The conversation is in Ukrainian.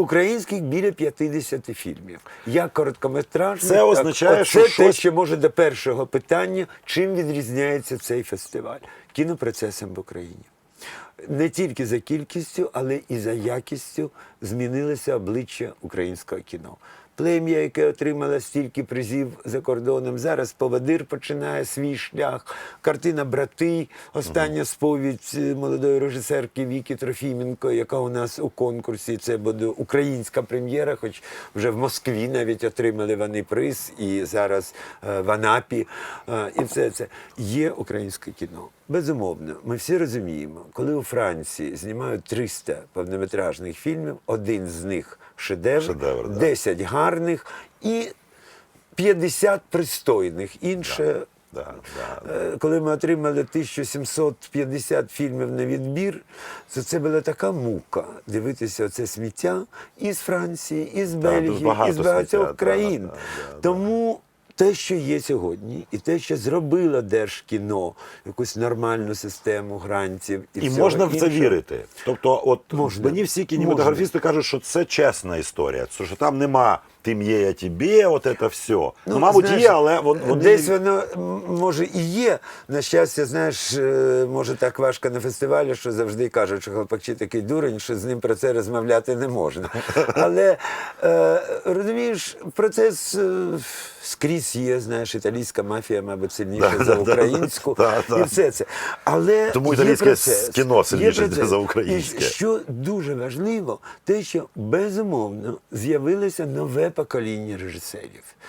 Українських біля 50 фільмів. Я короткометражний. Це означає, так, що те, щось- що може до першого питання, чим відрізняється цей фестиваль кінопроцесом в Україні. Не тільки за кількістю, але і за якістю змінилося обличчя українського кіно. Плем'я, яке отримало стільки призів за кордоном, зараз поводир починає свій шлях. Картина Брати, остання сповідь е, молодої режисерки Віки Трофіменко, яка у нас у конкурсі. Це буде українська прем'єра, хоч вже в Москві навіть отримали вони приз, і зараз е, в Анапі. Е, і все це є українське кіно. Безумовно, ми всі розуміємо, коли у Франції знімають 300 повнометражних фільмів, один з них шедевр, Шедевр, да. 10 гарних і 50 пристойних. Інше, Да, да, е, коли ми отримали 1750 фільмів на відбір, то це була така мука дивитися це сміття із Франції, із Бельгії, багато із багатьох сміття, країн. да, да, да. Тому те, що є сьогодні, і те, що зробило Держкіно, якусь нормальну систему грантів і, І всього можна в це іншого. вірити. Тобто, от Можна. мені всі кінематографісти кажуть, що це чесна історія, що там нема ти м'є, я тобі, от це все. Ну, мабуть, знаєш, є, але вони десь воно може і є. На щастя, знаєш, е, може так важко на фестивалі, що завжди кажуть, що хлопакчі такий дурень, що з ним про це розмовляти не можна. Але е, розумієш, процес е, скрізь є, знаєш, італійська мафія, мабуть, сильніша за українську. І все це. Але Тому італійське кіно сильніше за українське. І що дуже важливо, те, що безумовно з'явилося нове покоління режисерів.